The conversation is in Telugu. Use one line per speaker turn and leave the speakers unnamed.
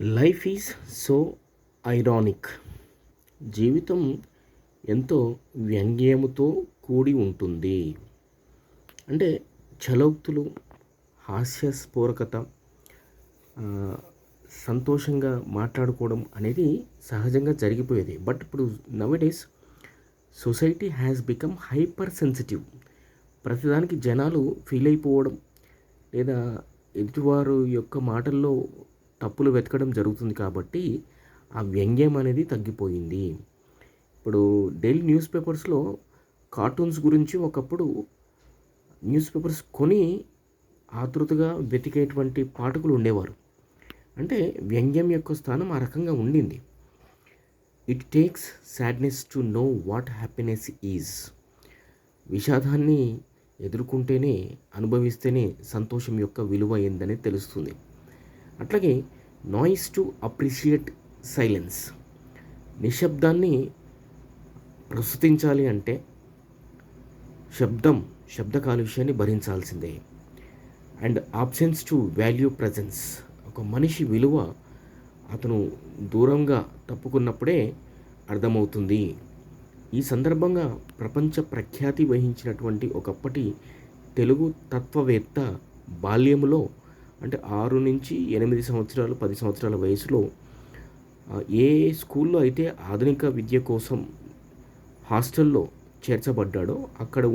లైఫ్ ఈజ్ సో ఐరానిక్ జీవితం ఎంతో వ్యంగ్యముతో కూడి ఉంటుంది. అంటే చలోక్తులు హాస్యస్ఫోరకత సంతోషంగా మాట్లాడుకోవడం అనేది సహజంగా జరిగిపోయేది. బట్ ఇప్పుడు nowadays society has become hyper sensitive ప్రతిదానికి జనాలు ఫీల్ అయిపోవడం లేదా ఎదుటివారు యొక్క మాటల్లో తప్పులు వెతకడం జరుగుతుంది కాబట్టి ఆ వ్యంగ్యం అనేది తగ్గిపోయింది. ఇప్పుడు డైలీ న్యూస్ పేపర్స్లో కార్టూన్స్ గురించి ఒకప్పుడు న్యూస్ పేపర్స్ కొని ఆతృతగా వెతికేటువంటి పాఠకులు ఉండేవారు. అంటే వ్యంగ్యం యొక్క స్థానం ఆ రకంగా ఉండింది. It takes sadness to know what happiness is విషాదాన్ని ఎదుర్కొంటేనే అనుభవిస్తేనే సంతోషం యొక్క విలువ ఏందని తెలుస్తుంది. అట్లాగే నాయిస్ టు అప్రిషియేట్ సైలెన్స్ నిశ్శబ్దాన్ని ప్రస్తుతించాలి అంటే శబ్దం శబ్ద కాలుష్యాన్ని భరించాల్సిందే. And absence to value presence ఒక మనిషి విలువ అతను దూరంగా తప్పుకున్నప్పుడే అర్థమవుతుంది. ఈ సందర్భంగా ప్రపంచ ప్రఖ్యాతి వహించినటువంటి ఒకప్పటి తెలుగు తత్వవేత్త బాల్యములో అంటే ఆరు నుంచి ఎనిమిది సంవత్సరాలు పది సంవత్సరాల వయసులో ఏ స్కూల్లో అయితే ఆధునిక విద్య కోసం హాస్టల్లో చేర్చబడ్డాడో అక్కడ